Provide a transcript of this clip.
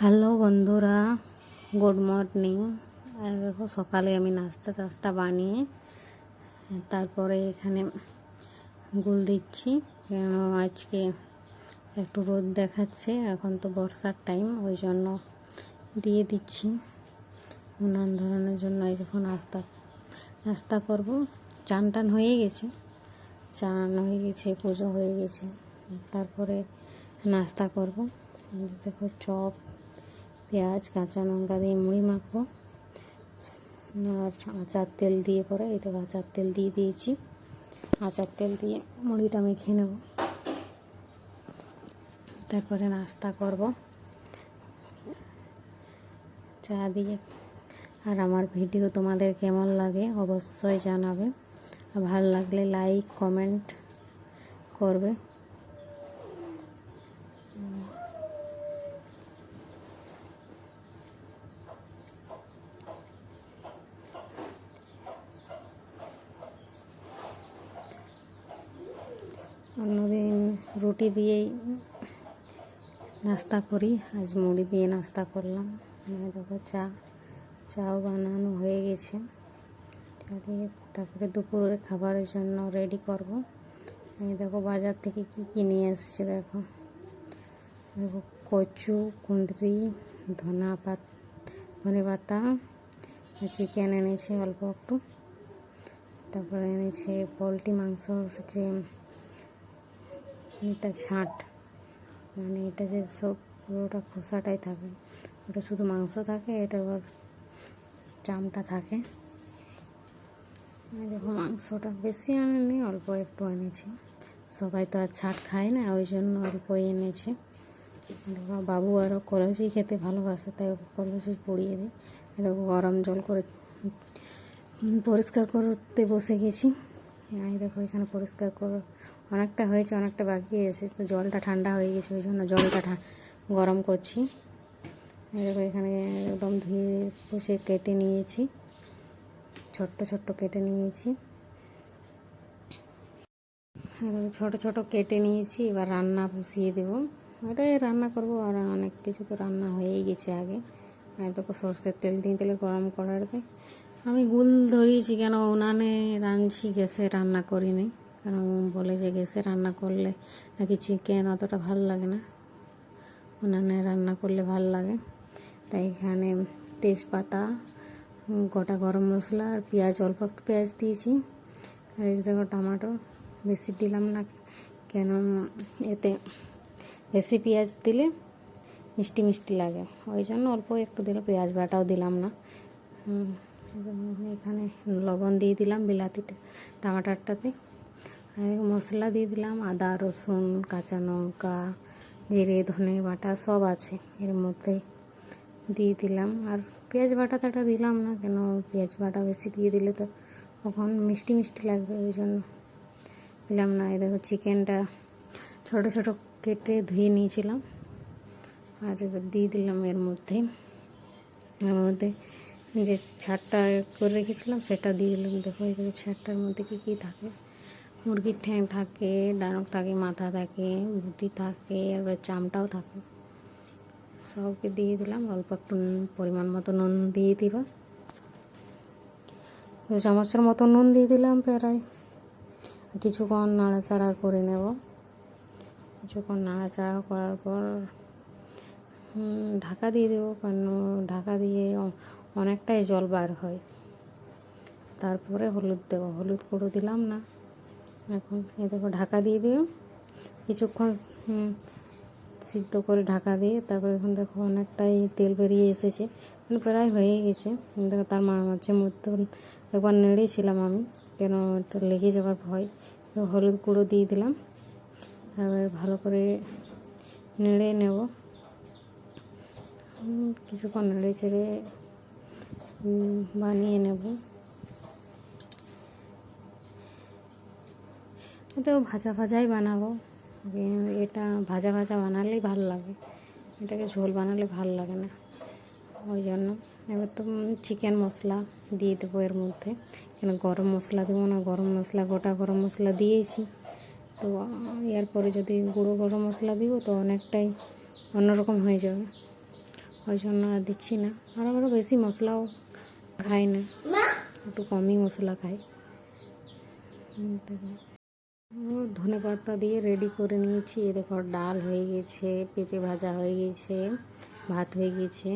Hello বন্ধুরা, good morning. দেখো, সকালে আমি নাস্তা টাস্তা বানিয়ে তারপরে এখানে গুল দিচ্ছি। কেন আজকে একটু রোদ দেখাচ্ছে, এখন তো বর্ষার টাইম ওই জন্য দিয়ে দিচ্ছি। উনান ধরানোর জন্য এই যখন নাস্তা নাস্তা করব। চান টান হয়ে গেছে, চান হয়ে গেছে, পুজো হয়ে গেছে। তারপরে নাস্তা করব। দেখো চপ পেঁয়াজ, কাঁচা লঙ্কা দিয়ে মুড়ি মাখবো। আর আচার তেল দিয়ে পরে এই দেখো আচার তেল দিয়ে দিয়েছি। আচার তেল দিয়ে মুড়িটা মেখে নেব। তারপরে নাস্তা করব। চা দিয়ে। আর আমার ভিডিও তোমাদের কেমন লাগে অবশ্যই জানাবে। ভালো লাগলে লাইক কমেন্ট করবে। অন্যদিন রুটি দিয়েই নাস্তা করি। আজ মুড়ি দিয়ে নাস্তা করলাম। মানে দেখো চা, চাও বানানো হয়ে গেছে। চা দিয়ে তারপরে দুপুরের খাবারের জন্য রেডি করব। এই দেখো বাজার থেকে কি কি নিয়ে এসছে দেখো। দেখো কচু, কুঁদরি, ধনা পাত, ধনে পাতা চিকেন এনেছে অল্প একটু। তারপরে এনেছে পোলট্রি মাংসর যে এটা ছাঁট মানে এটা যে সব পুরোটা খোসাটাই থাকে। ওটা শুধু মাংস থাকে, এটা আবার চামটা থাকে। দেখো, মাংসটা বেশি আনেনি, অল্প একটু এনেছি। সবাই তো আর ছাট খায় না, ওই জন্য অল্পই এনেছি। দেখো, বাবু আরও কলসি খেতে ভালোবাসে, তাই ওকে কলসি পড়িয়ে দিই। দেখো, গরম জল করে পরিষ্কার করতে বসে গেছি। এই দেখো এখানে পরিষ্কার করো, অনেকটা হয়েছে, অনেকটা বাকি এসে তো জলটা ঠান্ডা হয়ে গেছে, ওই জন্য জলটা গরম করছি। দেখো এখানে একদম ধুয়ে পুষে কেটে নিয়েছি, ছোট্ট ছোট্ট কেটে নিয়েছি। ছোটো ছোটো কেটে নিয়েছি, এবার রান্না বসিয়ে দেবো। ওটাই রান্না করব, আর অনেক কিছু তো রান্না হয়েই গেছে আগে। আর দেখো সর্ষের তেল দিয়ে, তেলে গরম করাতে আমি গুল ধরিয়েছি কেন? উনানে রাঁধছি গ্যাসে রান্না করিনি। কারণ বলে যে গ্যাসে রান্না করলে নাকি চিকেন অতটা ভালো লাগে না? উনানে রান্না করলে ভালো লাগে। তাই এখানে তেজপাতা, গোটা গরম মশলা আর পেঁয়াজ, অল্প একটু পেঁয়াজ দিয়েছি। আর এই দেখো টমাটো, বেশি দিলাম না কেন? এতে বেশি পেঁয়াজ দিলে মিষ্টি মিষ্টি লাগে। ওই জন্য অল্প একটু দিলাম, পেঁয়াজ বাটাও দিলাম না। এখানে লবণ দিয়ে দিলাম বিলাতিটা টমাটারটাতে। মশলা দিয়ে দিলাম, আদা, রসুন, কাঁচা লঙ্কা, জিরে, ধনে বাটা সব আছে। এর মধ্যে দিয়ে দিলাম। আর পেঁয়াজ বাটা টাটা দিলাম না, কেন পেঁয়াজ বাটা বেশি দিয়ে দিলে তো তখন মিষ্টি মিষ্টি লাগবে, ওই জন্য দিলাম না। এই দেখো চিকেনটা ছোটো ছোটো কেটে ধুয়ে নিয়েছিলাম। আর এবার দিয়ে দিলাম এর মধ্যে এর মধ্যে যে ছাড়টা করে রেখেছিলাম, সেটা দিয়ে দিলাম। দেখো দেখো ছাড়টার মধ্যে কী কী থাকে? মুরগির ঠ্যাং থাকে, ডানক থাকে, মাথা থাকে বুটি থাকে এবার চামটাও থাকে। সবকে দিয়ে দিলাম, অল্প একটু পরিমাণ মতো নুন দিয়ে দিবা। চামচের মতো নুন দিয়ে দিলাম প্রায়। কিছুক্ষণ নাড়াচাড়া করে নেব। কিছুক্ষণ নাড়াচাড়া করার পর ঢাকা দিয়ে দেবো। কেন? ঢাকা দিয়ে অনেকটাই জল বার হয়। তারপরে হলুদ দেবো, হলুদ গুঁড়ো দিলাম না। এখন এ দেখো ঢাকা দিয়ে দিও কিছুক্ষণ সিদ্ধ করে ঢাকা দিয়ে তারপরে এখন দেখো অনেকটাই তেল বেরিয়ে এসেছে। মানে প্রায় হয়ে গেছে। দেখো তার মাঝে মধ্যে একবার নেড়েছিলাম আমি, কেন তো লেগে যাওয়ার ভয়। তো হলুদ গুঁড়ো দিয়ে দিলাম। এবার ভালো করে নেড়ে নেব। কিছুক্ষণ নেড়ে চেড়ে বানিয়ে নেব। তো ভাজা ভাজাই বানাবো। এটা ভাজা ভাজা বানালেই ভালো লাগে। এটাকে ঝোল বানালে ভালো লাগে না। ওই জন্য। এবার তো চিকেন মশলা দিয়ে দেবো এর মধ্যে। কেন গরম মশলা দেবো না, গরম মশলা, গোটা গরম মশলা দিয়েছি। তো এরপরে যদি গুঁড়ো গরম মশলা দিব তো অনেকটাই অন্যরকম হয়ে যাবে। ওই জন্য আর দিচ্ছি না। আরও আমরা বেশি মশলাও খাই না একটু কমই মশলা খায়। ধনে পাতা দিয়ে রেডি করে নিয়েছি। এ দেখো ডাল হয়ে গেছে পেঁপে ভাজা হয়ে গেছে ভাত হয়ে গেছে।